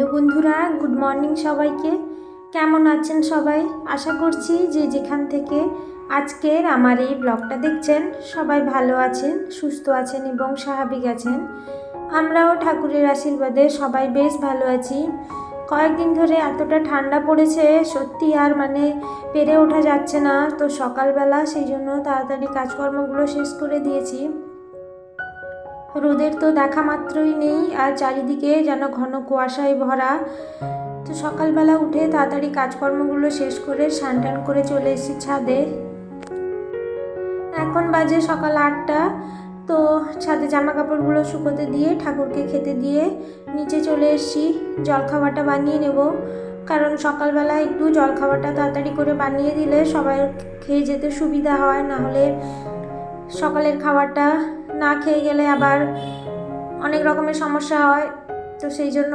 Hello বন্ধুরা, good morning সবাইকে। কেমন আছেন সবাই? আশা করছি যে যেখান থেকে আজকের আমার এই ব্লগটা দেখছেন, সবাই ভালো আছেন, সুস্থ আছেন এবং স্বাভাবিক আছেন। আমরাও ঠাকুরের আশীর্বাদে সবাই বেশ ভালো আছি। কয়েকদিন ধরে এতটা ঠান্ডা পড়েছে, সত্যি আর মানে পেরে ওঠা যাচ্ছে না। তো সকালবেলা সেই জন্য তাড়াতাড়ি কাজকর্মগুলো শেষ করে দিয়েছি। রোদের তো দেখা মাত্রই নেই আর চারিদিকে যেন ঘন কুয়াশায় ভরা। তো সকালবেলা উঠে তাড়াতাড়ি কাজকর্মগুলো শেষ করে টান করে চলে এসেছি ছাদে। এখন বাজে সকাল আটটা। তো ছাদে জামা কাপড়গুলো শুকোতে দিয়ে, ঠাকুরকে খেতে দিয়ে নিচে চলে এসেছি। জলখাবারটা বানিয়ে নেব। কারণ সকালবেলা একটু জলখাবারটা তাড়াতাড়ি করে বানিয়ে দিলে সবাই খেয়ে যেতে সুবিধা হয়। না হলে সকালের খাবারটা না খেয়ে গেলে আবার অনেক রকমের সমস্যা হয়। তো সেই জন্য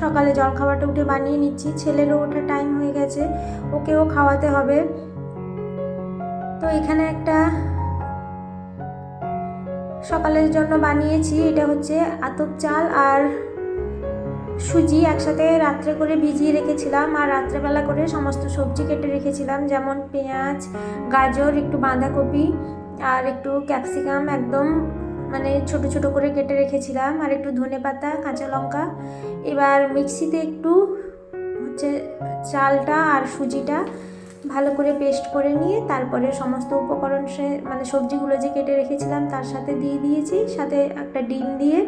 সকালে জলখাবারটা উঠে বানিয়ে নিচ্ছি। ছেলেরও ওঠার টাইম হয়ে গেছে। ওকেও খাওয়াতে হবে। তো এখানে একটা সকালের জন্য বানিয়েছি। এটা হচ্ছে আতপ চাল আর সুজি একসাথে রাত্রে করে ভিজিয়ে রেখেছিলাম। আর রাত্রেবেলা করে সমস্ত সবজি কেটে রেখেছিলাম। যেমন পেঁয়াজ, গাজর, একটু বাঁধাকপি আর একটু ক্যাপসিকাম একদম মানে ছোট ছোট করে কেটে রেখেছিলাম। আর একটু ধনে পাতা, কাঁচা লঙ্কা। এবার মিক্সিতে একটু হচ্ছে চালটা আর সুজিটা ভালো করে পেস্ট করে নিয়ে তারপরে সমস্ত উপকরণ সে মানে সবজিগুলো যে কেটে রেখেছিলাম তার সাথে দিয়ে দিয়েছি। সাথে একটা ডিম দিয়ে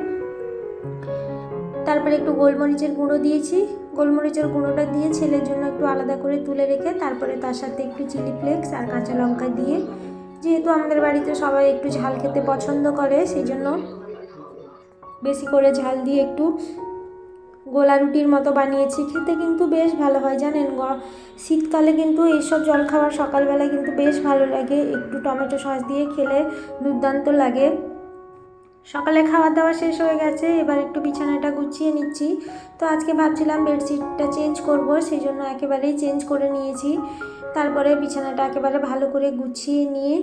তারপরে একটু গোলমরিচের গুঁড়ো দিয়েছি। গোলমরিচের গুঁড়োটা দিয়ে ছেলের জন্য একটু আলাদা করে তুলে রেখে তারপরে তার সাথে একটু চিলি ফ্লেক্স আর কাঁচা লঙ্কা দিয়ে যেহেতু আমাদের বাড়িতে সবাই একটু ঝাল খেতে পছন্দ করে, সেই জন্য বেশি করে ঝাল দিয়ে একটু গোলা রুটির মতো বানিয়েছি। খেতে কিন্তু বেশ ভালো হয়, জানেন শীতকালে কিন্তু এইসব জলখাবার সকালবেলা কিন্তু বেশ ভালো লাগে। একটু টমেটো সস দিয়ে খেলে দুর্দান্ত লাগে। সকালে খাওয়া দাওয়া শেষ হয়ে গেছে, এবার একটু বিছানাটা গুছিয়ে নিচ্ছি। তো আজকে ভাবছিলাম বেডশিটটা চেঞ্জ করব, সেই জন্য একেবারেই চেঞ্জ করে নিয়েছি। তারপরে বিছানাটা একেবারে ভালো করে গুছিয়ে নিয়ে,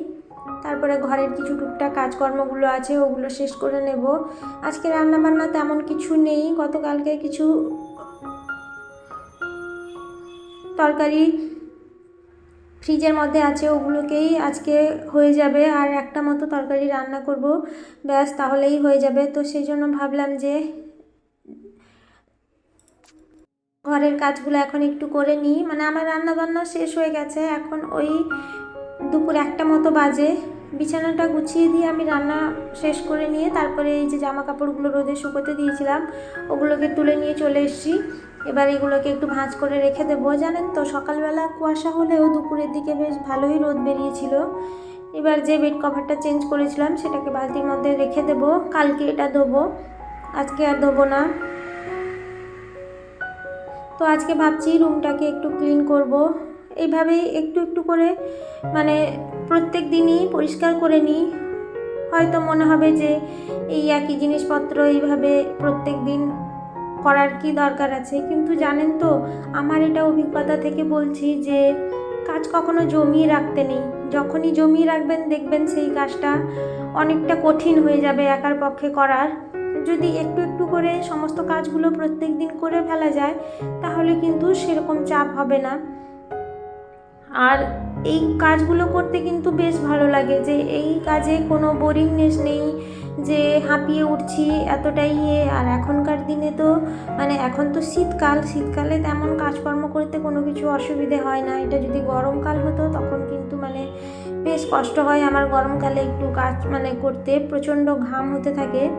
তারপরে ঘরের কিছু টুকটাক কাজকর্মগুলো আছে, ওগুলো শেষ করে নেব। আজকে রান্নাবান্না তেমন কিছু নেই, গতকালকে কিছু তরকারি ফ্রিজের মধ্যে আছে, ওগুলোকেই আজকে হয়ে যাবে। আর একটা মতো তরকারি রান্না করব। ব্যাস, তাহলেই হয়ে যাবে। তো সেই জন্য ভাবলাম যে ঘরের কাজগুলো এখন একটু করে নিই। মানে আমার রান্না বান্না শেষ হয়ে গেছে। এখন ওই দুপুর একটা মতো বাজে। বিছানাটা গুছিয়ে দিয়ে আমি রান্না শেষ করে নিয়ে তারপরে এই যে জামা কাপড়গুলো রোদে শুকোতে দিয়েছিলাম, ওগুলোকে তুলে নিয়ে চলে এসেছি। এবার এগুলোকে একটু ভাঁজ করে রেখে দেবো, জানেন তো? সকালবেলা কুয়াশা হলেও দুপুরের দিকে বেশ ভালোই রোদ বেরিয়েছিল। এবার যে বেড কভারটা চেঞ্জ করেছিলাম, সেটাকে বালতির মধ্যে রেখে দেবো। কালকে এটা দেবো আজকে আর দেবো না। তো আজকে ভাবছি রুমটাকে একটু ক্লিন করব। এইভাবেই একটু একটু করে মানে প্রত্যেক দিনই পরিষ্কার করে নিই। হয়তো মনে হবে যে এই একই জিনিসপত্র এইভাবে প্রত্যেক দিন করার কি দরকার আছে? কিন্তু জানেন তো, আমার এটা অভিজ্ঞতা থেকে বলছি যে, কাজ কখনো জমিয়ে রাখতে নেই। যখনই জমিয়ে রাখবেন, দেখবেন সেই কাজটা অনেকটা কঠিন হয়ে যাবে একার পক্ষে করার। যদি একটু একটু করে সমস্ত কাজগুলো প্রত্যেক দিন করে ফেলা যায়, তাহলে কিন্তু সেরকম চাপ হবে না। আর এই কাজগুলো করতে কিন্তু বেশ ভালো লাগে যে, এই কাজে কোনো বোরিংনেস নেই যে হাঁপিয়ে উঠছি এতটাই ইয়ে। আর এখনকার দিনে তো মানে এখন তো শীতকাল, শীতকালে তেমন কাজকর্ম করতে কোনো কিছু অসুবিধে হয় না। এটা যদি গরমকাল হতো তখন কিন্তু মানে বেশ কষ্ট হয় আমার গরমকালে একটু কাজ মানে করতে, প্রচণ্ড ঘাম হতে থাকে।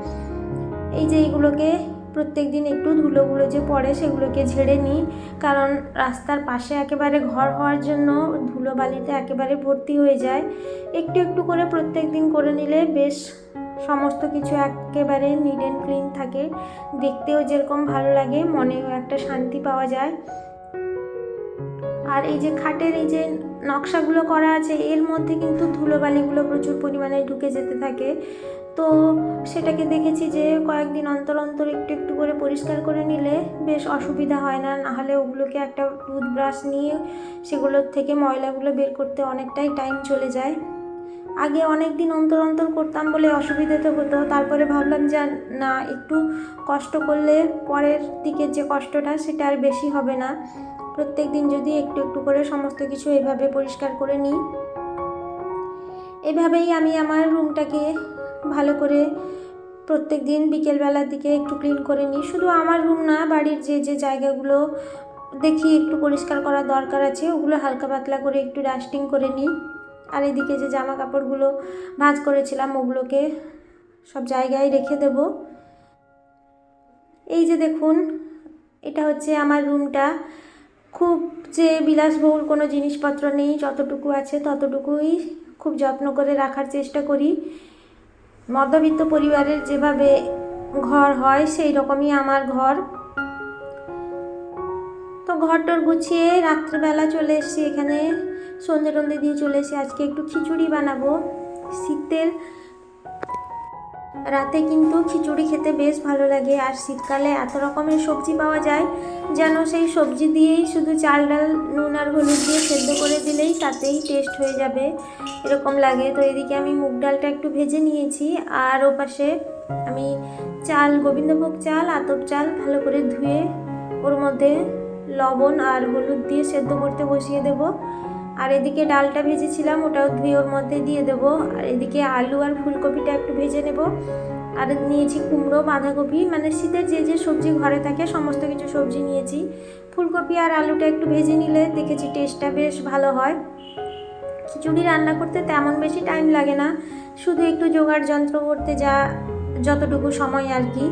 এই যে এইগুলোকে প্রত্যেক দিন একটু ধুলোগুলো যে পড়ে সেগুলোকে ঝেড়ে নিই। কারণ রাস্তার পাশে একেবারে ঘর হওয়ার জন্য ধুলো বালিতে একেবারে ভর্তি হয়ে যায়। একটু একটু করে প্রত্যেক দিন করে নিলে বেশ সমস্ত কিছু একেবারে নিট অ্যান্ড ক্লিন থাকে। দেখতেও যেরকম ভালো লাগে, মনেও একটা শান্তি পাওয়া যায়। আর এই যে খাটের এই যে নকশাগুলো করা আছে, এর মধ্যে কিন্তু ধুলোবালিগুলো প্রচুর পরিমাণে ঢুকে যেতে থাকে। তো সেটাকে দেখেছি যে কয়েকদিন অন্তর অন্তর একটু একটু করে পরিষ্কার করে নিলে বেশ অসুবিধা হয় না নাহলে ওগুলোকে একটা টুথব্রাশ নিয়ে সেগুলোর থেকে ময়লাগুলো বের করতে অনেকটাই টাইম চলে যায়। আগে অনেক দিন অন্তর অন্তর করতাম বলে অসুবিধা তো হতো। তারপরে ভাবলাম যে না, একটু কষ্ট করলে পরের দিকের যে কষ্টটা সেটা আর বেশি হবে না। প্রত্যেক দিন যদি একটু একটু করে সমস্ত কিছু এভাবে পরিষ্কার করে নিই। এভাবেই আমি আমার রুমটাকে ভালো করে প্রত্যেক দিন বিকেলবেলার দিকে একটু ক্লিন করে নিই। শুধু আমার রুম না, বাড়ির যে যে জায়গাগুলো দেখি একটু পরিষ্কার করার দরকার আছে, ওগুলো হালকা পাতলা করে একটু ডাস্টিং করে নিই। আর এদিকে যে জামা কাপড়গুলো ভাঁজ করেছিলাম, ওগুলোকে সব জায়গায় রেখে দেব। এই যে দেখুন, এটা হচ্ছে আমার রুমটা। খুব যে বিলাসবহুল কোনো জিনিসপত্র নেই, যতটুকু আছে ততটুকুই খুব যত্ন করে রাখার চেষ্টা করি। মধ্যবিত্ত পরিবারের যেভাবে ঘর হয় সেই রকমই আমার ঘর। তো ঘর টর গুছিয়ে রাত্রেবেলা চলে এসেছি এখানে। সন্ধে টন্ধে দিয়ে চলে এসে আজকে একটু খিচুড়ি বানাবো শীতের রাতে কিন্তু খিচুড়ি খেতে বেশ ভালো লাগে। আর শীতকালে এত রকমের সবজি পাওয়া যায়, যেন সেই সবজি দিয়েই শুধু চাল ডাল, নুন আর হলুদ দিয়ে সেদ্ধ করে দিলেই তাতেই টেস্ট হয়ে যাবে। এরকম লাগে। তো এদিকে আমি মুগ ডালটা একটু ভেজে নিয়েছি। আর ও পাশে আমি চাল, গোবিন্দভোগ চাল, আতপ চাল ভালো করে ধুয়ে ওর মধ্যে লবণ আর হলুদ দিয়ে সেদ্ধ করতে বসিয়ে দেব। আর এদিকে ডালটা ভেজেছিলাম, ওটাও ধুয়ে ওর মধ্যে দিয়ে দেব। আর এদিকে আলু আর ফুলকপিটা একটু ভেজে নেব। আর নিয়েছি কুমড়ো, বাঁধাকপি মানে শীতের যে যে সবজি ঘরে থাকে, সমস্ত কিছু সবজি নিয়েছি। ফুলকপি আর আলুটা একটু ভেজে নিলে দেখেছি টেস্টটা বেশ ভালো হয়। খিচুড়ি রান্না করতে তেমন বেশি টাইম লাগে না। শুধু একটু জোগাড় যন্ত্র করতে যা, যতটুকু সময় আর কি।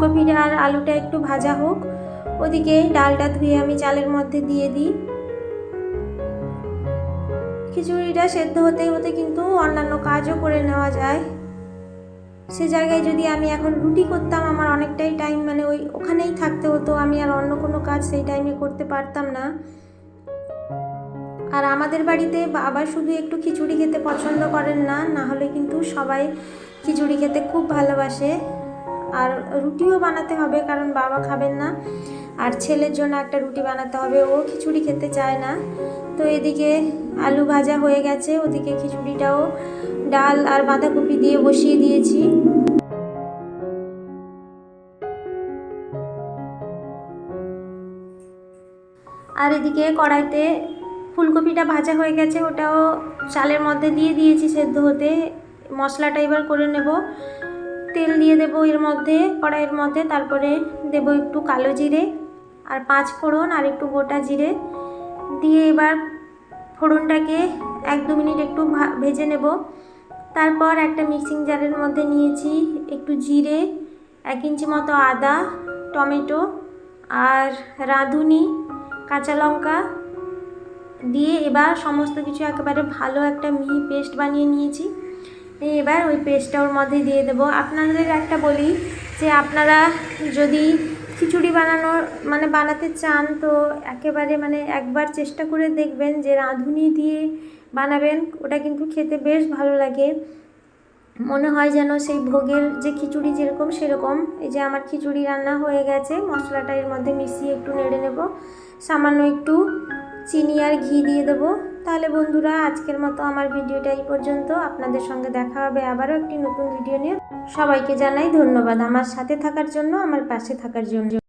ফুলকপিটা আর আলুটা একটু ভাজা হোক। ওদিকে ডালটা ধুয়ে আমি চালের মধ্যে দিয়ে দিই। খিচুড়িটা সেদ্ধ হতে হতে কিন্তু অন্যান্য কাজও করে নেওয়া যায়। সে জায়গায় যদি আমি এখন রুটি করতাম, আমার অনেকটাই টাইম মানে ওই ওখানেই থাকতে হতো। আমি আর অন্য কোনো কাজ সেই টাইমে করতে পারতাম না। আর আমাদের বাড়িতে বাবা শুধু একটু খিচুড়ি খেতে পছন্দ করেন না না হলে কিন্তু সবাই খিচুড়ি খেতে খুব ভালোবাসে। আর রুটিও বানাতে হবে, কারণ বাবা খাবেন না। আর ছেলের জন্য একটা রুটি বানাতে হবে, ও খিচুড়ি খেতে চায় না। তো এদিকে আলু ভাজা হয়ে গেছে, ওদিকে খিচুড়িটাও ডাল আর বাঁধাকপি দিয়ে বসিয়ে দিয়েছি। আর এদিকে কড়াইতে ফুলকপিটা ভাজা হয়ে গেছে, ওটাও চালের মধ্যে দিয়ে দিয়েছি সেদ্ধ হতে। মশলাটা এবার করে নেব। তেল দিয়ে দেবো এর মধ্যে, কড়াইয়ের মধ্যে, তারপরে দেব একটু কালো জিরে আর পাঁচ ফোড়ন আর একটু গোটা জিরে। দিয়ে এবার ফোড়নটাকে এক দু মিনিট একটু ভেজে নেব। তারপর একটা মিক্সিং জারের মধ্যে নিয়েছি একটু জিরে, এক ইঞ্চি মতো আদা, টমেটো আর রাঁধুনি, কাঁচা লঙ্কা। দিয়ে এবার সমস্ত কিছু একেবারে ভালো একটা মিহি পেস্ট বানিয়ে নিয়েছি। এবার ওই পেস্টটা ওর মধ্যে দিয়ে দেবো। আপনাদের একটা বলি যে আপনারা যদি খিচুড়ি বানানোর মানে বানাতে চান তো একেবারে মানে একবার চেষ্টা করে দেখবেন যে রাঁধুনি দিয়ে বানাবেন, ওটা কিন্তু খেতে বেশ ভালো লাগে। মনে হয় যেন সেই ভোগের যে খিচুড়ি যেরকম সেরকম। এই যে আমার খিচুড়ি রান্না হয়ে গেছে, মশলাটা এর মধ্যে মিশিয়ে একটু নেড়ে নেব। সামান্য একটু চিনি আর ঘি দিয়ে দেবো। তাহলে বন্ধুরা, আজকের মতো আমার ভিডিওটা এই পর্যন্ত। আপনাদের সঙ্গে দেখা হবে আবারও একটি নতুন ভিডিও নিয়ে। সবাইকে জানাই ধন্যবাদ। আমার সাথে থাকার জন্য, আমার পাশে থাকার জন্য।